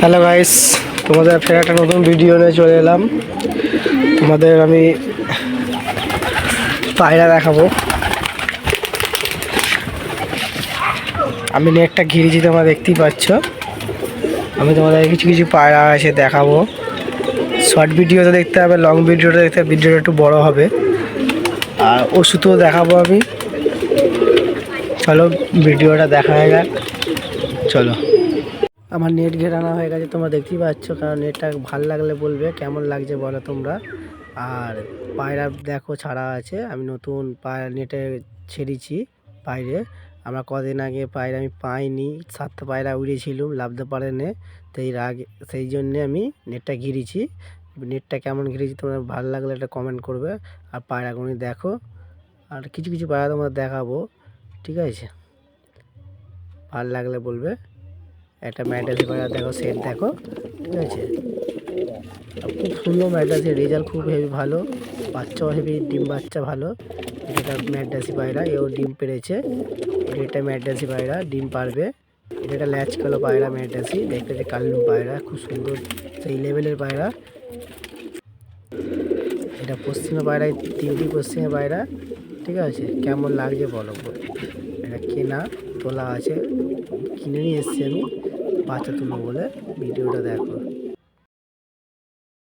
Hello guys, তোমাদের ফের একটা নতুন ভিডিও নিয়ে চলে এলাম। তোমাদের আমি পায়রা দেখাবো। আমি নেটটা ঘিরেছি তোমরা দেখতেই পাচ্ছ। আমি তোমাদের কিছু কিছু পায়রা আছে দেখাবো। শর্ট ভিডিওতে দেখতে হবে লং ভিডিওটা দেখতে হবে ভিডিওটা একটু বড় হবে। আর ওষুধও দেখাবো আমি। চলো ভিডিওটা দেখা যাক। চলো। আমার নেট ঘেরানো হয়ে গেছে, তোমরা দেখতেই পাচ্ছ, কারণ নেটটা ভালো লাগলে বলবে, কেমন লাগছে বলো তোমরা। আর পায়রা দেখো, ছাড়া আছে, আমি নতুন পায়রা নেটে ছেড়েছি বাইরে। আমরা কদিন আগে পায়রা আমি পাইনি, সাতটা পায়রা উড়েছিলাম লাভতে পারেনি তো এর আগে, সেই জন্যে আমি নেটটা ঘিরেছি। নেটটা কেমন ঘিরেছি তোমরা ভালো লাগলে একটা কমেন্ট করবে, আর পায়রাগুলো দেখো, আর কিছু কিছু পায়রা তোমার দেখাবো, ঠিক আছে? ভালো লাগলে বলবে। একটা ম্যাডাসি পায়রা দেখো সেট দেখো, ঠিক আছে? খুব সুন্দর ম্যাডাসি রেজাল্ট খুব হেভি ভালো, বাচ্চাও হেভি ডিম বাচ্চা ভালো। এটা ম্যাডাসি পায়রা, এও ডিম পেড়েছে এটা ম্যাডাসি পায়রা, ডিম পারবে। এটা ল্যাচ কালো পায়রা ম্যাডাসি দেখতে যে কাল্লু পায়রা, খুব সুন্দর, সেই লেভেলের পায়রা। এটা পশ্চিমে পায়রা তিনটি পশ্চিমে পায়রা, ঠিক আছে? কেমন লাগছে বলো। এটা কেনা, তোলা আছে, কিনে নিয়ে এসেছি আমি। বাচ্চা তুলবো বলে ভিডিওটা দেখো